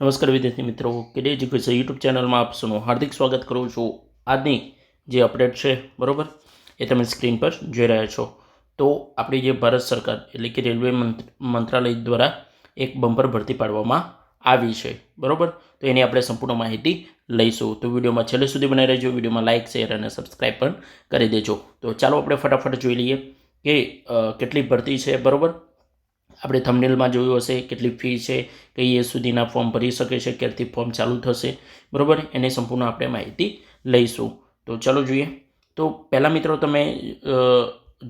નમસ્કાર વિદ્યાર્થી મિત્રો કેડે એજ્યુકેશન યુટ્યુબ ચેનલમાં આપ સૌનું હાર્દિક સ્વાગત કરું છું. આજની જે અપડેટ છે, બરાબર, એ તમે સ્ક્રીન પર જોઈ રહ્યા છો. તો આપણી જે ભારત સરકાર, એટલે કે રેલવે મંત્ર- મંત્રાલય દ્વારા એક બમ્પર ભરતી પાડવામાં આવી છે, બરાબર? તો એની આપણે સંપૂર્ણ માહિતી લઈશું. તો વિડીયોમાં છેલ્લે સુધી બનાવી રહેજો. વિડીયોમાં લાઇક શેર અને સબસ્ક્રાઈબ પણ કરી દેજો. તો ચાલો આપણે ફટાફટ જોઈ લઈએ કે કેટલી ભરતી છે, બરાબર? આપણે થંબનેલમાં જોયું હશે કેટલી ફી છે, કઈ એ સુધીના ફોર્મ ભરી શકે છે, ક્યારથી ફોર્મ ચાલુ થશે, બરાબર? એની સંપૂર્ણ આપણે માહિતી લઈશું. તો ચાલો જોઈએ. તો પહેલાં મિત્રો તમે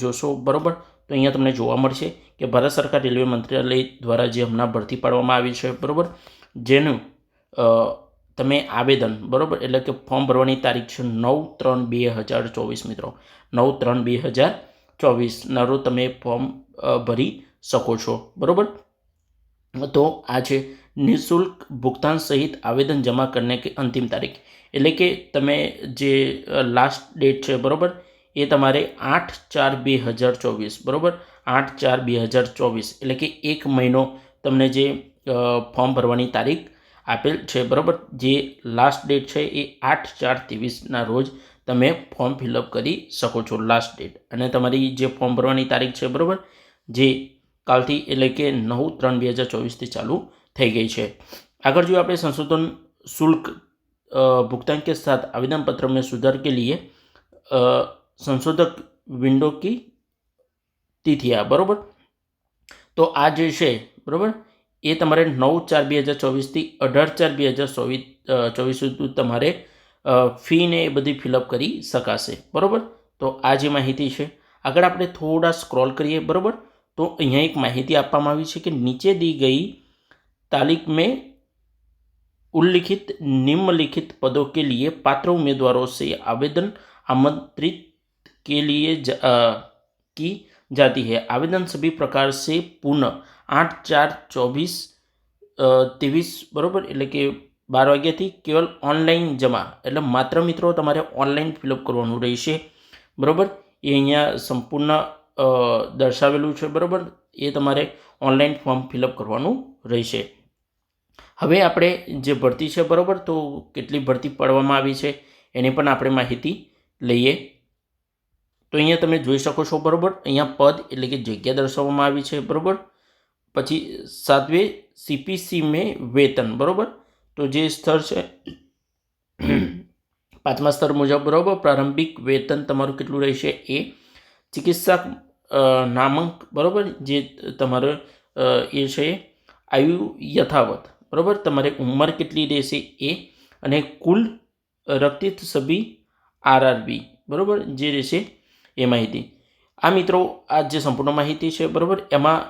જોશો, બરાબર? તો અહીંયા તમને જોવા મળશે કે ભારત સરકાર રેલવે મંત્રાલય દ્વારા જે હમણાં ભરતી પાડવામાં આવી છે, બરાબર? જેનું તમે આવેદન, બરાબર? એટલે કે ફોર્મ ભરવાની તારીખ છે નવ ત્રણ બે હજાર ચોવીસ મિત્રો. નવ ત્રણ બે હજાર ચોવીસ. નરો તમે ફોર્મ ભરી શકો છો. બરાબર? તો આ છે નિઃશુલ્ક ભુગતાન સહિત આવેદન જમા કરને કે અંતિમ તારીખ. એટલે કે તમે જે લાસ્ટ ડેટ છે, બરાબર? એ તમારે આઠ ચાર બે હજાર ચોવીસ, બરાબર? આઠ ચાર બે હજાર ચોવીસ. એટલે કે એક મહિનો તમને જે ફોર્મ ભરવાની તારીખ આપેલ છે, બરાબર? જે લાસ્ટ ડેટ છે, એ આઠ ચાર ત્રેવીસના રોજ તમે ફોર્મ ફિલઅપ કરી શકો છો લાસ્ટ ડેટ અને તમારી જે ફોર્મ ભરવાની તારીખ છે, બરાબર? જે કાલથી એટલે કે નવ ત્રણ બે હજાર ચોવીસથી ચાલુ થઈ ગઈ છે. આગળ જોઈએ આપણે સંશોધન શુલ્ક ભુગતાન કે સાથ आवेदन पत्र में सुधार के સંશોધક વિન્ડો કી તિથિયા બરાબર? તો આ જે છે, બરાબર? એ તમારે નવ ચાર બે હજાર ચોવીસથી અઢાર ચાર બે હજાર ચોવીસ ચોવીસ સુધી તમારે ફીને એ બધી ફિલઅપ કરી શકાશે, બરાબર? તો આ જે માહિતી છે, આગળ આપણે થોડા સ્ક્રોલ કરીએ, બરાબર? તો અહીંયા એક માહિતી આપવામાં આવી છે કે નીચે दी गई तारीख में उल्लिखित निम्नलिखित पदों के लिए पात्र उम्मीदवारों से आवेदन आमंत्रित के लिए ज, अ, की जाती है आवेदन सभी प्रकार से पुनः आठ चार ચોવીસ ત્રેવીસ બરાબર એટલે કે બાર વાગ્યાથી કેવલ ઓનલાઈન જમા એટલે માત્ર મિત્રો તમારે ઓનલાઈન ફિલઅપ કરવાનું રહેશે બરાબર એ અહીંયા સંપૂર્ણ અ, દર્શાવેલું છે બરાબર? એ તમારે ઓનલાઈન ફોર્મ ફિલઅપ કરવાનું રહેશે. હવે આપણે જે ભરતી છે બરાબર? તો કેટલી ભરતી પાડવામાં આવી છે એની પણ આપણે માહિતી લઈએ. તો અહીંયા તમે જોઈ શકો છો બરાબર? અહીંયા પદ એટલે કે જગ્યા દર્શાવવામાં આવી છે બરાબર? પછી સાતવે સીપીસી મેં વેતન બરાબર? તો જે સ્તર છે પાંચમા સ્તર મુજબ બરાબર? પ્રારંભિક વેતન તમારું કેટલું રહેશે? એ ચિકિત્સક અ, નામાંક, બરાબર? જે તમારો એ છે આયુ યથાવત. બરાબર? તમારે ઉંમર કેટલી રહેશે એ અને કુલ રક્તિત સભી આરઆરબી, બરાબર? જે રહેશે એ માહિતી. આ મિત્રો, આ જે સંપૂર્ણ માહિતી છે, બરાબર? એમાં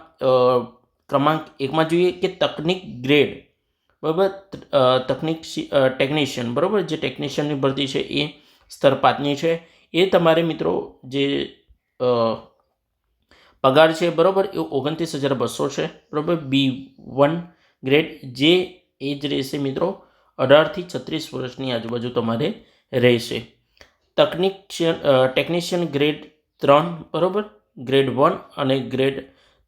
ક્રમાંક એકમાં જોઈએ કે તકનિક ગ્રેડ, બરાબર? તકનિક ટેકનિશિયન, બરાબર? જે ટેકનિશિયનની ભરતી છે એ સ્તર પાંચની છે. એ તમારે મિત્રો, જે પગાર છે, બરાબર? એ ઓગણત્રીસ હજાર બસો છે, બરાબર? બી વન ગ્રેડ, જે એજ રહેશે મિત્રો અઢારથી છત્રીસ વર્ષની આજુબાજુ તમારે રહેશે. તકનિશિયન ટેકનિશિયન ગ્રેડ ત્રણ, બરાબર? ગ્રેડ વન અને ગ્રેડ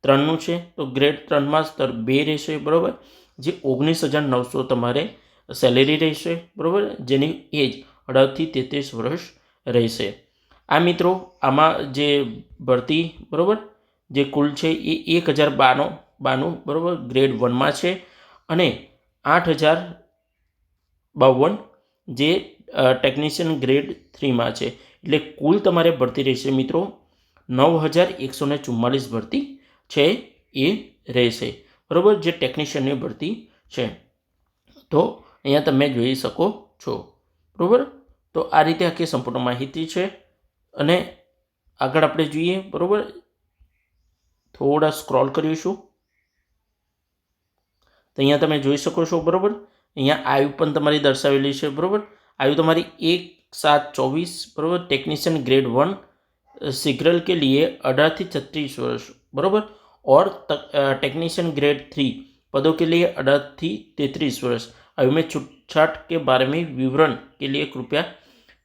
ત્રણનું છે. તો ગ્રેડ ત્રણમાં સ્તર બે રહેશે, બરાબર? જે ઓગણીસ હજાર નવસો તમારે સેલેરી રહેશે, બરાબર? જેની એજ અઢારથી તેત્રીસ વર્ષ રહેશે. આ મિત્રો, આમાં જે ભરતી, બરાબર? જે કુલ છે એ એક હજાર બાનો, બાનું, બરાબર? ગ્રેડ વનમાં છે. અને આઠ હજાર બાવન, જે ટેકનિશિયન ગ્રેડ થ્રીમાં છે. એટલે કુલ તમારે ભરતી રહેશે મિત્રો નવ હજાર એકસો ને ચુમ્માલીસ ભરતી છે એ રહેશે. બરાબર? જે ટેકનિશિયનની ભરતી છે. તો અહીંયા તમે જોઈ શકો છો. બરાબર? તો આ રીતે આખી સંપૂર્ણ માહિતી છે. અને આગળ આપણે જોઈએ, બરાબર? થોડા સ્ક્રોલ કરીશું તો અહીંયા તમે જોઈ શકો છો બરાબર અહીંયા આયુ પણ તમારી દર્શાવેલી છે બરાબર આયુ તમારી એક સાત ચોવીસ બરાબર ટેકનિશિયન ગ્રેડ વન सिग्रल के लिए अठारह થી छत्तीस वर्ष बराबर और टेक्नीशियन ग्रेड थ्री पदों के लिए अठारह થી तैंतीस वर्ष आयु में छूटछाट के बारे में विवरण के लिए कृपया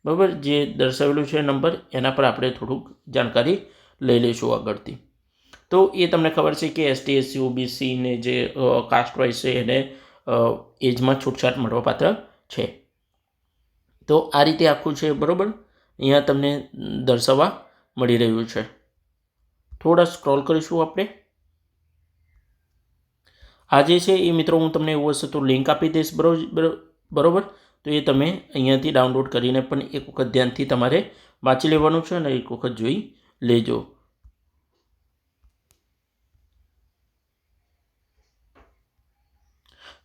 બરાબર જે દર્શાવેલું છે નંબર એના પર આપણે થોડુંક જાણકારી લઈ લઈશું આગળથી તો એ તમને ખબર છે કે એસટી એસસી ઓબીસીને જે કાસ્ટ વાઇઝ છે એને એજમાં છૂટછાટ મળવાપાત્ર છે. તો આ રીતે આખું છે, બરાબર? અહીંયા તમને દર્શાવવા મળી રહ્યું છે. થોડા સ્ક્રોલ કરીશું આપણે. આ જે છે એ મિત્રો હું તમને એવું હશે તો લિંક આપી દઈશ બરોબર બરોબર? તો એ તમે અહીંયાથી ડાઉનલોડ કરીને પણ એક વખત ધ્યાનથી તમારે વાંચી લેવાનું છે અને એક વખત જોઈ લેજો.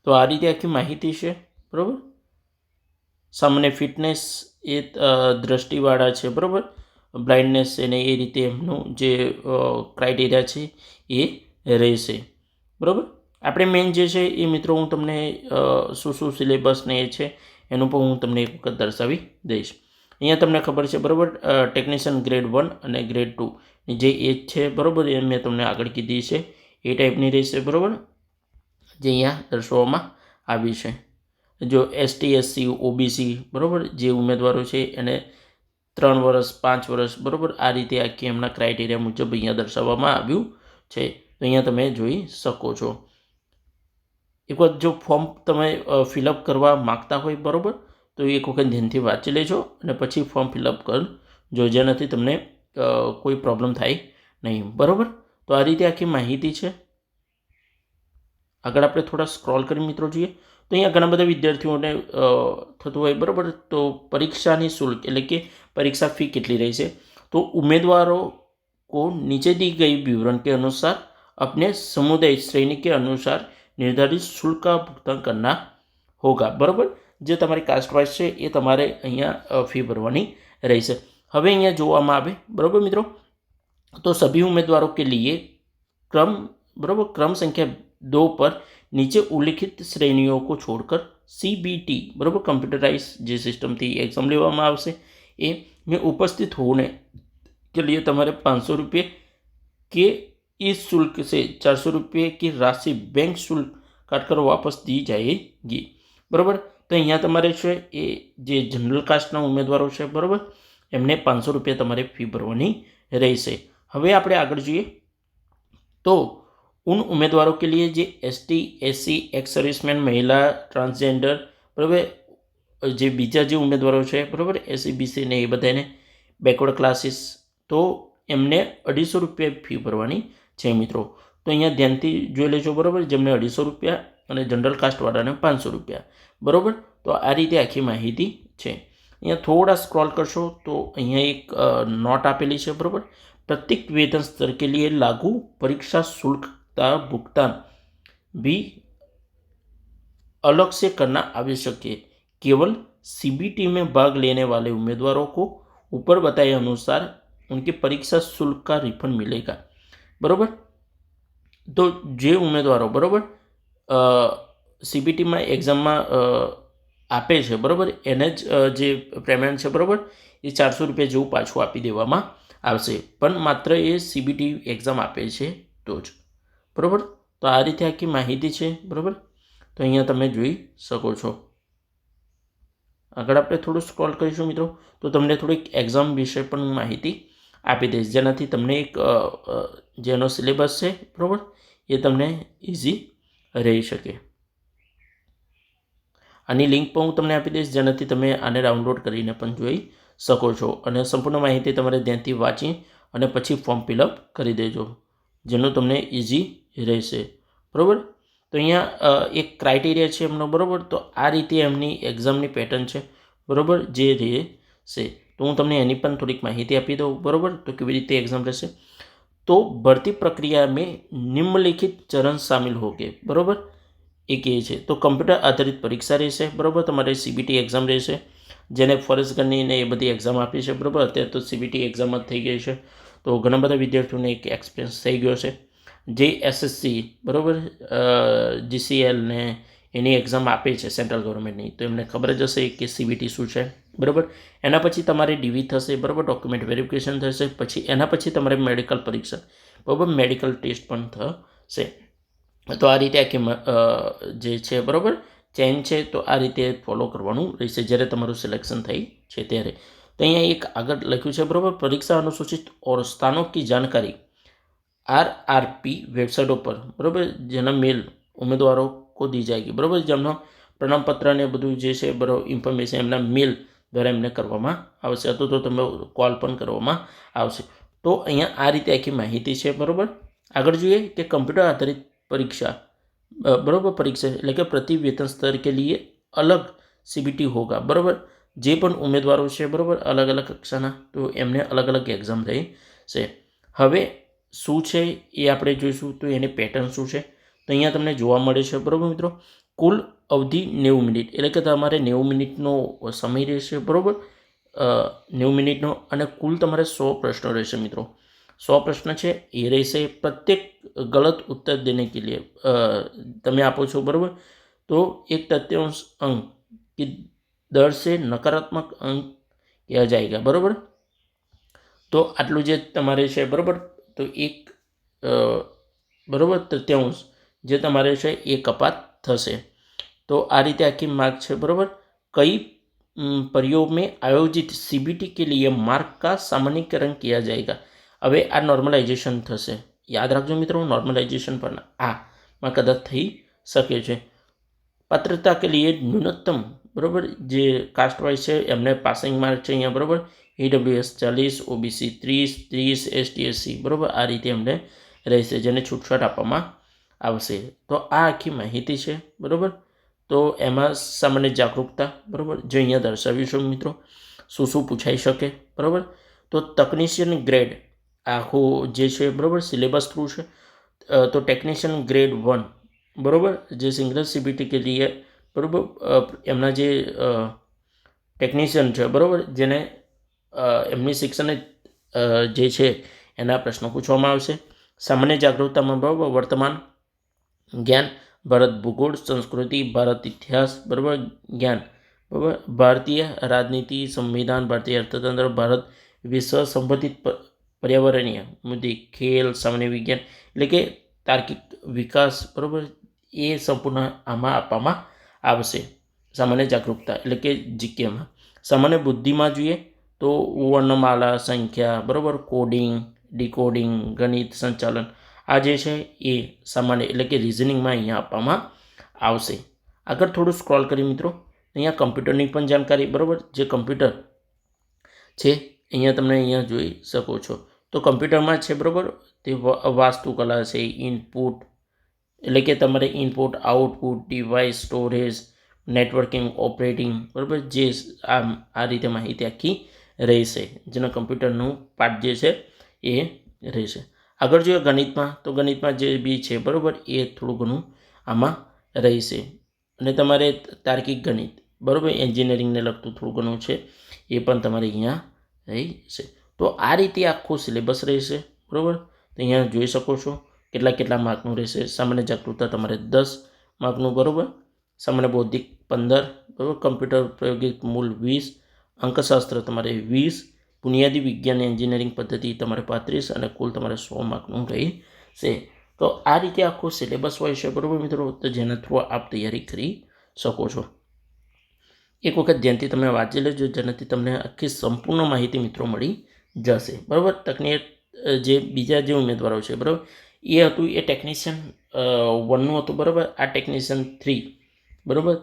તો આ રીતે આખી માહિતી છે, બરાબર? સામાન્ય ફિટનેસ એ દ્રષ્ટિવાળા છે, બરાબર? બ્લાઇન્ડનેસ એને એ રીતે એમનું જે ક્રાઇટેરિયા છે એ રહેશે, બરાબર? આપણે મેઇન જે છે એ મિત્રો હું તમને શું શું સિલેબસ ને એ છે એનું પણ હું તમને એક વખત દર્શાવી દઈશ. અહીંયા તમને ખબર છે, બરાબર? ટેકનિશિયન ગ્રેડ વન અને ગ્રેડ ટુ. જે એજ છે, બરાબર? એ મેં તમને આગળ કીધી છે. એ ટાઈપની રહેશે, બરાબર? જે અહીંયા દર્શાવવામાં આવી છે. જો એસટી એસસી ઓબીસી બરાબર જે ઉમેદવારો છે એને ત્રણ વર્ષ, પાંચ વર્ષ બરાબર આ રીતે આખી એમના ક્રાઇટેરિયા મુજબ અહીંયા દર્શાવવામાં આવ્યું છે. તો અહીંયા તમે જોઈ શકો છો. એક વખત જો ફોર્મ તમે ફિલઅપ કરવા માગતા હોય બરાબર, તો એક વખત ધ્યાનથી વાંચી લેજો અને પછી ફોર્મ ફિલઅપ કરજો જેનાથી તમને કોઈ પ્રોબ્લેમ થાય નહીં બરાબર. તો આ રીતે આખી માહિતી છે. આગળ આપણે થોડા સ્ક્રોલ કરી મિત્રો જોઈએ. તો અહીંયા ઘણા બધા વિદ્યાર્થીઓને થતું હોય, બરાબર? તો પરીક્ષાની શુલ્ક, એટલે કે પરીક્ષા ફી કેટલી રહેશે તો ઉમેદવારો કો નીચે દી ગઈ વિવરણ કે અનુસાર, આપને સમુદાય શ્રેણી કે અનુસાર નિર્ધારિત શુલ્ક ભુગતાન કરના હોગા, બરાબર? જે તમારી કાસ્ટવાઇઝ છે, એ તમારે અહીંયા ફી ભરવાની રહેશે. હવે અહીંયા જોવામાં આવે, બરાબર મિત્રો? તો સભી ઉમેદવારો કે લીએ ક્રમ, બરાબર? ક્રમ સંખ્યા दो पर नीचे उल्लिखित श्रेणियों को छोड़कर सीबीटी बराबर कंप्यूटराइज જે સિસ્ટમથી એક્ઝામ લેવામાં આવશે એ में उपस्थित होने के लिए તમારે પાંચસો રૂપિયા के इस शुल्क से चार सौ रुपये की राशि बैंक शुल्क काटकर वापस दी जाएगी બરાબર તો અહીંયા તમારે છે એ જે જનરલ કાસ્ટના ઉમેદવારો છે બરાબર એમને પાંચસો રૂપિયા તમારે ફી ભરવાની રહેશે હવે આપણે આગળ જોઈએ તો उन उम्मीदवारों के लिए જે એસટી એસસી એક્સ સર્વિસમેન મહિલા ટ્રાન્સજેન્ડર બરાબર જે બીજા જે ઉમેદવારો છે બરાબર એસસી બીસી ને એ બધાને બેકવર્ડ ક્લાસીસ તો એમને અઢીસો રૂપિયા ફી ભરવાની છે મિત્રો તો અહીંયા ધ્યાનથી જોઈ લેજો બરાબર જેમને અઢીસો રૂપિયા અને જનરલ કાસ્ટવાળાને પાંચસો રૂપિયા બરાબર તો આ રીતે આખી માહિતી છે અહીંયા થોડા સ્ક્રોલ કરશો તો અહીંયા એક નોટ આપેલી છે બરાબર प्रत्येक वेतन स्तर के लिए लागू परीक्षा शुल्क का भुगतान भी अलग से करना आवश्यक है केवल सीबीटी में भाग लेने वाले उम्मीदवारों को ऊपर बताए अनुसार उनके परीक्षा शुल्क का रिफंड मिलेगा बराबर તો જે ઉમેદવારો બરાબર સીબીટીમાં એક્ઝામમાં આપે છે બરાબર એને જ જે પેમેન્ટ છે બરાબર એ ચારસો રૂપિયા જેવું પાછું આપી દેવામાં આવશે પણ માત્ર એ સીબીટી એક્ઝામ આપે છે તો જ બરાબર? તો આ રીતે આખી માહિતી છે, બરાબર? તો અહીંયા તમે જોઈ શકો છો. આગળ આપણે થોડું સ્ક્રોલ કરીશું મિત્રો. તો તમને થોડીક એક્ઝામ વિશે પણ માહિતી આપી દઈશ. જેનાથી તમને એક જેનો સિલેબસ છે, બરાબર? એ તમને ઇઝી રહી શકે. આની લિંક પણ હું તમને આપી દઈશ, જેનાથી તમે આને ડાઉનલોડ કરીને પણ જોઈ શકો છો. અને સંપૂર્ણ માહિતી તમારે ધ્યાનથી વાંચી અને પછી ફોર્મ ફિલઅપ કરી દેજો, જેનું તમને ઇઝી રહેશે. બરાબર? તો અહીંયા એક ક્રાઇટેરિયા છે એમનો, બરાબર? તો આ રીતે એમની એક્ઝામની પેટર્ન છે, બરાબર? જે રહેશે. તો હું તમને એની પણ થોડીક માહિતી આપી દઉં, બરાબર? તો કેવી રીતે એક્ઝામ રહેશે? તો ભરતી પ્રક્રિયા મેં નિમ્નલિખિત ચરણ સામેલ હોગે બરાબર? એક એ છે. તો કમ્પ્યુટર આધારિત પરીક્ષા રહેશે, બરાબર? તમારે સીબીટી એક્ઝામ રહેશે, જેને ફોરેસ્ટ ગનીને એ બધી એક્ઝામ આપી છે, બરાબર? અત્યારે તો સીબીટી એક્ઝામ જ થઈ ગઈ છે. તો ઘણા બધા વિદ્યાર્થીઓને એક એક્સપિરિયન્સ થઈ ગયો છે. જે એસએસસી બરાબર? જીસીએલ ને એની એક્ઝામ આપે છે સેન્ટ્રલ ગવર્મેન્ટની તો એમને ખબર જ હશે કે સીબીટી શું છે, બરાબર? એના પછી તમારે ડીવી થશે, બરાબર? ડોક્યુમેન્ટ વેરિફિકેશન થશે, પછી એના પછી તમારે મેડિકલ પરીક્ષા, બરાબર? મેડિકલ ટેસ્ટ પણ થશે. તો આ રીતે આ જે છે, બરાબર? ચેન છે, તો આ રીતે ફોલો કરવાનું રહેશે જ્યારે તમારું સિલેક્શન થઈ છે ત્યારે. તો અહીંયા એક આગળ લખ્યું છે, બરાબર? પરીક્ષા અનુસૂચિત ઓર સ્થાનો કી જાણકારી. આર આર પી વેબસાઇટો પર બરાબર જેના મેલ ઉમેદવારો को दी जाएगी બરાબર જેમનો પ્રમાણપત્ર ને બધું જે છે બરાબર ઇન્ફોર્મેશન એમના મેલ દ્વારા એમને કરવામાં આવશે અથવા તો તમે કોલ પણ કરવામાં આવશે તો અહીંયા આ રીતે આખી માહિતી છે બરાબર આગળ જોઈએ કે કમ્પ્યુટર આધારિત પરીક્ષા અ, બરાબર પરીક્ષા એટલે કે પ્રતિ વેતન સ્તર કે લીએ અલગ સીબીટી હોગા બરાબર જે પણ ઉમેદવારો છે બરાબર અલગ અલગ કક્ષાના તો એમને અલગ અલગ એક્ઝામ થઈ છે હવે શું છે એ આપણે જોઈશું, તો એની પેટર્ન શું છે? તો અહીંયા તમને જોવા મળે છે, બરાબર મિત્રો? કુલ અવધિ નેવું મિનિટ, એટલે કે તમારે નેવું મિનિટનો સમય રહેશે, બરાબર? નેવું મિનિટનો, અને કુલ તમારે સો પ્રશ્નો રહેશે, મિત્રો. સો પ્રશ્ન છે, એ રહેશે પ્રત્યેક ગલત ઉત્તર દેને કે લીએ તમે આપો છો, બરાબર? તો એક તત્યાંશ અંક, કે દર છે નકારાત્મક અંક કહેવા જાયગા, બરાબર? તો આટલું જે તમારે છે, બરાબર? તો એક બરાબર? તૃત્યાંશ જે તમારે છે એ કપાત થશે. તો આ રીતે આખી માર્ક છે, બરાબર? કઈ પ્રयोग આયોજિત સીબીટી કે લીએ માર્ક કા સામાન્યકરણ કિયા જાયગા? હવે આ નોર્મલાઇઝેશન થશે. યાદ રાખજો મિત્રો નોર્મલાઇઝેશન પણ આ માં કદાચ થઈ શકે છે. પાત્રતા કે લીએ ન્યૂનતમ, બરાબર? જે કાસ્ટવાઇઝ છે, એમને પાસિંગ માર્ક છે અહીંયા, બરાબર? ઈડબ્લ્યુએસ ચાલીસ, ઓબીસી ત્રીસ ત્રીસ એસટીએસસી, બરાબર? આ રીતે એમને રહેશે જેને છૂટછાટ આપવામાં આવશે. તો આ આખી માહિતી છે, બરાબર? તો એમાં સામાન્ય જાગૃતતા બરાબર? જે અહીંયા દર્શાવ્યું છે મિત્રો, શું શું પૂછાઈ શકે, બરાબર? તો તકનિશિયન ગ્રેડ આખું જે છે, બરાબર? સિલેબસ થ્રુ છે. તો ટેકનિશિયન ગ્રેડ વન બરાબર? જે સિંગલ સીબીટી કે લીએ બરાબર? એમના જે ટેકનિશિયન છે, બરાબર? જેને એમની શિક્ષણ જે છે એના પ્રશ્નો પૂછવામાં આવશે. સામાન્ય જાગૃતતામાં બરાબર વર્તમાન જ્ઞાન, ભારત ભૂગોળ, સંસ્કૃતિ, ભારત ઇતિહાસ, બરાબર, જ્ઞાન, બરાબર. ભારતીય રાજનીતિ સંવિધાન, ભારતીય અર્થતંત્ર, ભારત વિશ્વ સંબંધિત પર્યાવરણીય મુદ્દે, ખેલ, સામાન્ય વિજ્ઞાન, એટલે કે તાર્કિક વિકાસ, બરાબર, એ સંપૂર્ણ આમાં આપવામાં આવશે. સામાન્ય જાગૃતતા, એટલે કે જીકેમાં. સામાન્ય બુદ્ધિમાં જોઈએ તો વર્ણમાલા, સંખ્યા, બરાબર? કોડિંગ ડીકોડિંગ ગણિત, સંચાલન. આ જે છે એ સામાન્ય એટલે કે રિઝનિંગમાં અહીંયા આપવામાં આવશે. આગળ થોડું સ્ક્રોલ કરી મિત્રો. અહીંયા કમ્પ્યુટરની પણ જાણકારી, બરાબર? જે કમ્પ્યુટર છે, અહીંયા તમે અહીંયા જોઈ શકો છો. તો કમ્પ્યુટરમાં છે, બરાબર? તે વાસ્તુકલા છે ઇનપુટ એટલે કે તમારે input output device storage networking operating બરાબર? જે આમ આ રીતે માહિતી આખી રહેશે, જેનો કમ્પ્યુટરનું પાર્ટ જે છે એ રહેશે. આગળ જોઈએ ગણિતમાં, તો ગણિતમાં જે બી છે, બરાબર, એ થોડું ઘણું આમાં રહેશે. અને તમારે તાર્કિક ગણિત, બરાબર, એન્જિનિયરિંગને લગતું થોડું ઘણું છે, એ પણ તમારે અહીંયા રહેશે. તો આ રીતે આખું સિલેબસ રહેશે, બરાબર? તો અહીંયા જોઈ શકો છો કેટલા કેટલા માર્કનું રહેશે. સામાન્ય જાગૃતતા તમારે દસ માર્કનું, બરાબર? સામાન્ય બૌદ્ધિક પંદર, બરાબર? કમ્પ્યુટર પ્રાયોગિક મૂળ વીસ અંકશાસ્ત્ર તમારે વીસ, બુનિયાદી વિજ્ઞાન એન્જિનિયરિંગ પદ્ધતિ તમારે પાંત્રીસ અને કુલ તમારે સો માર્કનું રહેશે તો આ રીતે આખો સિલેબસ હોય છે, બરાબર મિત્રો? તો જેના થ્રુ આપ તૈયારી કરી શકો છો. એક વખત ધ્યાનથી તમે વાંચી લેજો, જેનાથી તમને આખી સંપૂર્ણ માહિતી મિત્રો મળી જશે. બરાબર? તકની જે બીજા જે ઉમેદવારો છે, બરાબર? એ હતું, એ ટેકનિશિયન વનનું હતું, બરાબર? આ ટેકનિશિયન થ્રી, બરાબર?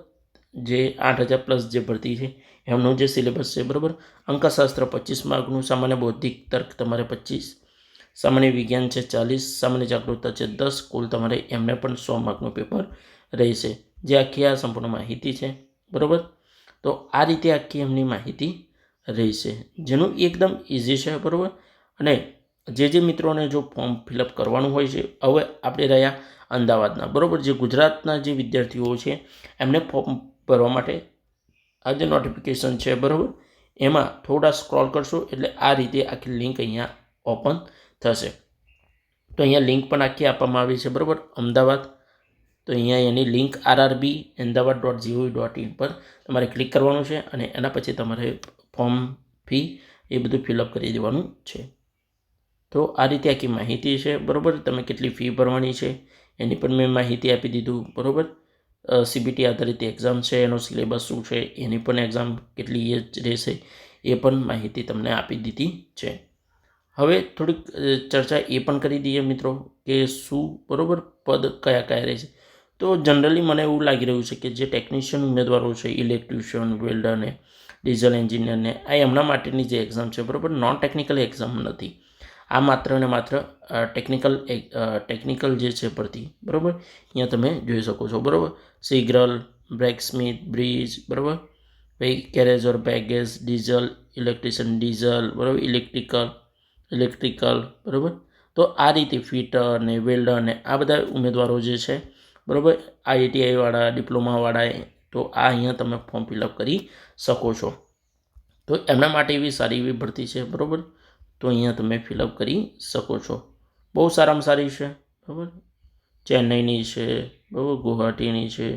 જે આઠ હજાર પ્લસ જે ભરતી છે એમનું જે સિલેબસ છે, બરાબર? અંકશાસ્ત્ર પચીસ માર્કનું, સામાન્ય બૌદ્ધિક તર્ક તમારે પચીસ, સામાન્ય વિજ્ઞાન છે ચાલીસ, સામાન્ય જાગૃતતા છે દસ, કુલ તમારે એમને પણ સો માર્કનું પેપર રહેશે. જે આખી આ સંપૂર્ણ માહિતી છે, બરાબર? તો આ રીતે આખી એમની માહિતી રહેશે. જેનું એકદમ ઇઝી છે, બરાબર? અને જે જે મિત્રોને જો ફોર્મ ફિલઅપ કરવાનું હોય છે, હવે આપણે રહ્યા અમદાવાદના, બરાબર? જે ગુજરાતના જે વિદ્યાર્થીઓ છે, એમને ફોર્મ ભરવા માટે આ જે નોટિફિકેશન છે, બરાબર? એમાં થોડા સ્ક્રોલ કરશો એટલે આ રીતે આખી લિંક અહીંયા ઓપન થશે. તો અહીંયા લિંક પણ આખી આપવામાં આવી છે, બરાબર? અમદાવાદ. તો અહીંયા એની link RRB Ahmedabad dot GOV dot in પર તમારે ક્લિક કરવાનું છે અને એના પછી તમારે ફોર્મ ફી એ બધું ફિલઅપ કરી દેવાનું છે. તો આ રીતે આખી માહિતી છે, બરાબર? તમે કેટલી ફી ભરવાની છે, એની પણ મેં માહિતી આપી દીધું, બરાબર? સીબીટી આધારિત એક્ઝામ છે, એનો સિલેબસ શું છે, એની પણ એક્ઝામ કેટલી એ જ રહેશે, એ પણ માહિતી તમને આપી દીધી છે. હવે થોડીક ચર્ચા એ પણ કરી દઈએ મિત્રો કે શું, બરાબર, પદ કયા કયા રહેશે તો જનરલી મને એવું લાગી રહ્યું છે કે જે ટેકનિશિયન ઉમેદવારો છે ઇલેક્ટ્રિશિયન વેલ્ડરને ડીઝલ એન્જિનિયરને આ એમના માટેની જે એક્ઝામ છે, બરાબર નોન ટેકનિકલ એક્ઝામ નથી. આ માત્ર ને માત્ર ટેકનિકલ ટેકનિકલ જે છે ભરતી, બરાબર? અહીંયા તમે જોઈ શકો છો, બરાબર? સિગ્રલ, બ્રેકસ્મિથ, બ્રિજ, બરાબર? પછી carriage baggage diesel, electrician diesel, બરાબર? ઇલેક્ટ્રિકલ ઇલેક્ટ્રિકલ, બરાબર? તો આ રીતે ફિટર ને વેલ્ડર ને આ બધા ઉમેદવારો જે છે, બરાબર? આઈટીઆઈવાળા ડિપ્લોમાવાળા, તો આ અહીંયા તમે ફોર્મ ફિલઅપ કરી શકો છો. તો એમના માટે એવી સારી એવી ભરતી છે, બરાબર? તો અહીંયા તમે ફિલઅપ કરી શકો છો. બહુ સારામાં સારી છે, બરાબર? ચેન્નઈની છે, બરાબર? ગુવાહાટીની છે,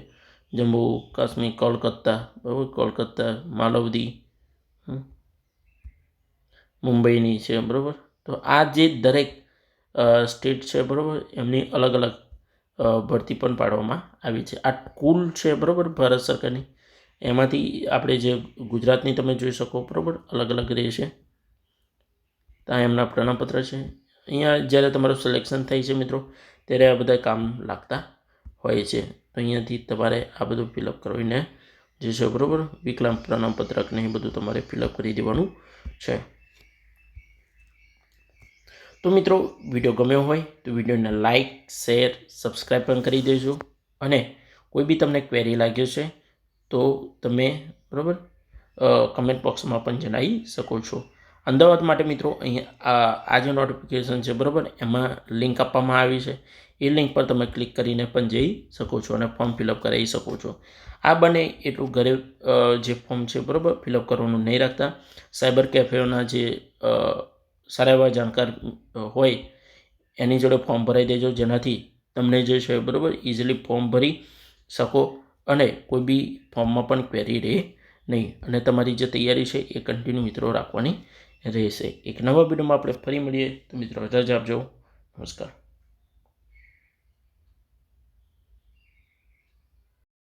જમ્મુ કાશ્મીર, કોલકાતા, બરાબર? કોલકાતા, માલવદી મુંબઈની છે, બરાબર? તો આ જે દરેક સ્ટેટ છે, બરાબર? એમની અલગ અલગ ભરતી પણ પાડવામાં આવી છે. આ કુલ છે, બરાબર? ભારત સરકારની. એમાંથી આપણે જે ગુજરાતની તમે જોઈ શકો, બરાબર? અલગ અલગ રહેશે ત્યાં એમના પ્રમાણપત્ર છે. અહીંયા જ્યારે તમારું સિલેક્શન થાય છે મિત્રો, ત્યારે આ બધા કામ લાગતા હોય છે. તો અહીંયાથી તમારે આ બધું ફિલઅપ કરીને જે છે બરાબર, વિકલાંગ પ્રમાણપત્રકને એ બધું તમારે ફિલઅપ કરી દેવાનું છે. તો મિત્રો, વીડિયો ગમ્યો હોય તો વિડીયોને લાઇક શેર સબસ્ક્રાઈબ પણ કરી દેજો. અને કોઈ બી તમને ક્વેરી લાગ્યો છે તો તમે બરાબર કમેન્ટ બોક્સમાં પણ જણાવી શકો છો. અમદાવાદ માટે મિત્રો અહીંયા આ જે નોટિફિકેશન છે, બરાબર? એમાં લિંક આપવામાં આવી છે. એ લિંક પર તમે ક્લિક કરીને પણ જઈ શકો છો અને ફોર્મ ફિલઅપ કરાવી શકો છો. આ બને એટલું ઘરે જે ફોર્મ છે, બરાબર? ફિલઅપ કરવાનું નહીં રાખતા. સાયબર કેફેઓના જે સારા એવા જાણકાર હોય, એની જોડે ફોર્મ ભરાઈ દેજો. જેનાથી તમને જે છે, બરાબર? ઇઝીલી ફોર્મ ભરી શકો અને કોઈ બી ફોર્મમાં પણ ક્વેરી રહે નહીં. અને તમારી જે તૈયારી છે, એ કન્ટિન્યુ મિત્રો રાખવાની રહેશે. એક નવા વિડીયોમાં આપણે ફરી મળીએ. તો મિત્રો રજા આપજો. નમસ્કાર.